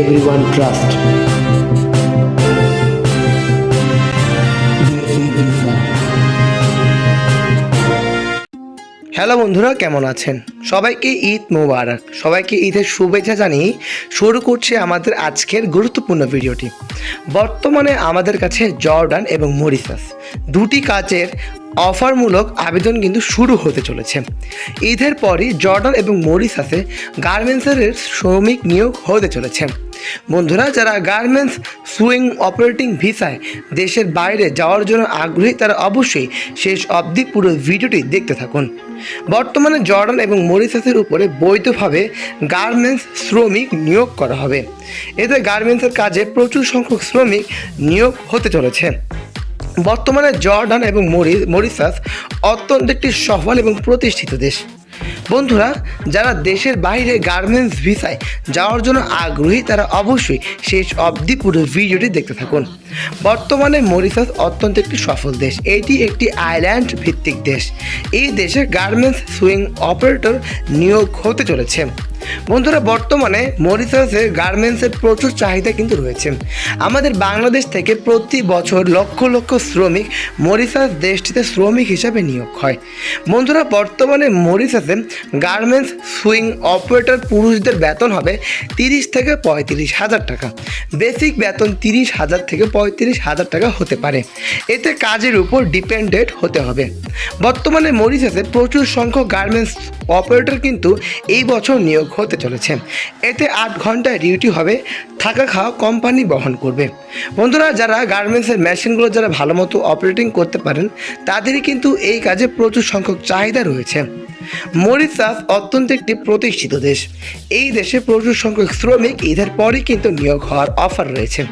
everyone trust. Hello বন্ধুরা, কেমন আছেন? সবাইকে ঈদ মোবারক। সবাইকে ঈদের শুভেচ্ছা জানিয়ে শুরু করছে আমাদের আজকের গুরুত্বপূর্ণ ভিডিওটি। বর্তমানে আমাদের কাছে জর্ডান এবং মরিসাস দুটি কাজের অফারমূলক আবেদন কিন্তু শুরু হতে চলেছে। ঈদের পরই জর্ডান এবং মরিসাসে গার্মেন্টসের শ্রমিক নিয়োগ হতে চলেছে। বন্ধুরা, যারা গার্মেন্টস সুইং অপারেটিং ভিসায় দেশের বাইরে যাওয়ার জন্য আগ্রহী, তারা অবশ্যই শেষ অবধি পুরো ভিডিওটি দেখতে থাকুন। বর্তমানে জর্ডান এবং মরিসাসের উপরে বৈধভাবে গার্মেন্টস শ্রমিক নিয়োগ করা হবে। এতে গার্মেন্টসের কাজে প্রচুর সংখ্যক শ্রমিক নিয়োগ হতে চলেছে। বর্তমানে জর্ডান এবং মরি মরিসাস অত্যন্ত একটি সফল এবং প্রতিষ্ঠিত দেশ। বন্ধুরা, যারা দেশের বাইরে গার্মেন্টস ভিসায় যাওয়ার জন্য আগ্রহী, তারা অবশ্যই শেষ অবধি পুরো ভিডিওটি দেখতে থাকুন। বর্তমানে মরিশাস অত্যন্ত একটি সফল দেশ। এটি একটি আইল্যান্ড ভিত্তিক দেশ। এই দেশে গার্মেন্টস সুইং অপারেটর নিয়োগ হতে চলেছে। বন্ধুরা, বর্তমানে মরিসাসে গার্মেন্টসের প্রচুর চাহিদা কিন্তু রয়েছে। আমাদের বাংলাদেশ থেকে প্রতি বছর লক্ষ লক্ষ শ্রমিক মরিশাস দেশটিতে শ্রমিক হিসাবে নিয়োগ হয়। বন্ধুরা, বর্তমানে মরিশাসে গার্মেন্টস সুইং অপারেটর পুরুষদের বেতন হবে তিরিশ থেকে পঁয়ত্রিশ হাজার টাকা। বেসিক বেতন তিরিশ হাজার থেকে পঁয়ত্রিশ হাজার টাকা হতে পারে। এতে কাজের উপর ডিপেন্ডেন্ট হতে হবে। বর্তমানে মরিশাসে প্রচুর সংখ্যক গার্মেন্টস অপারেটর কিন্তু এই বছর নিয়োগ হতে চলেছে। এতে আট ঘন্টায় ডিউটি হবে, থাকা খাওয়া কোম্পানি বহন করবে। বন্ধুরা, যারা গার্মেন্টসের মেশিনগুলো যারা ভালো মতো অপারেটিং করতে পারেন, তাদেরই কিন্তু এই কাজে প্রচুর সংখ্যক চাহিদা রয়েছে। মরিসাস অত্যন্ত একটি প্রতিষ্ঠিত দেশ। এই দেশে প্রচুর সংখ্যক শ্রমিক ঈদের পরই কিন্তু নিয়োগ হওয়ার অফার রয়েছে।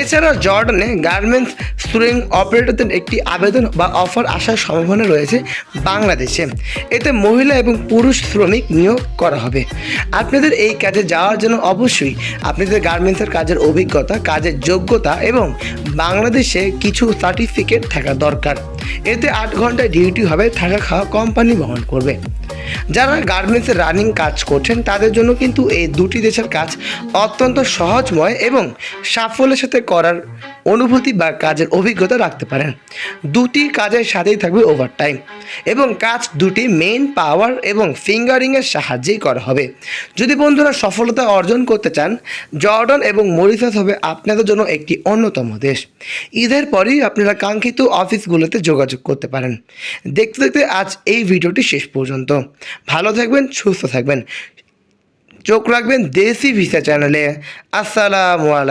এছাড়া জর্ডানে গার্মেন্টস সুইং অপারেটরদের একটি আবেদন বা অফার আসার সম্ভাবনা রয়েছে বাংলাদেশে। এতে মহিলা এবং পুরুষ শ্রমিক নিয়োগ করা হবে। আপনাদের এই কাজে যাওয়ার জন্য অবশ্যই আপনাদের গার্মেন্টসের কাজের অভিজ্ঞতা, কাজের যোগ্যতা এবং বাংলাদেশে কিছু সার্টিফিকেট থাকা দরকার। এতে আট ঘন্টায় ডিউটি হবে থাকা খাওয়া কোম্পানি বহন করবে। যারা গার্মেন্টসের রানিং কাজ করছেন, তাদের জন্য কিন্তু এই দুটি দেশের কাজ অত্যন্ত সহজময় এবং সাফল্যের সাথে করার অনুভূতি বা কাজের অভিজ্ঞতা রাখতে পারেন। দুটি কাজের সাথেই থাকবে ওভারটাইম এবং কাজ দুটি মেইন পাওয়ার এবং ফিঙ্গারিংয়ের সাহায্যেই করা হবে। যদি বন্ধুরা সফলতা অর্জন করতে চান, জর্ডন এবং মরিসাস হবে আপনাদের জন্য একটি অন্যতম দেশ। ঈদের পরেই আপনারা কাঙ্ক্ষিত অফিসগুলোতে যোগাযোগ করতে পারেন। দেখতে দেখতে আজ এই ভিডিওটি শেষ পর্যন্ত। ভালো থাকবেন সুস্থ থাকবেন। চোখ রাখবেন দেশি ভিসা চ্যানেলে। আসসালামু আলাইকুম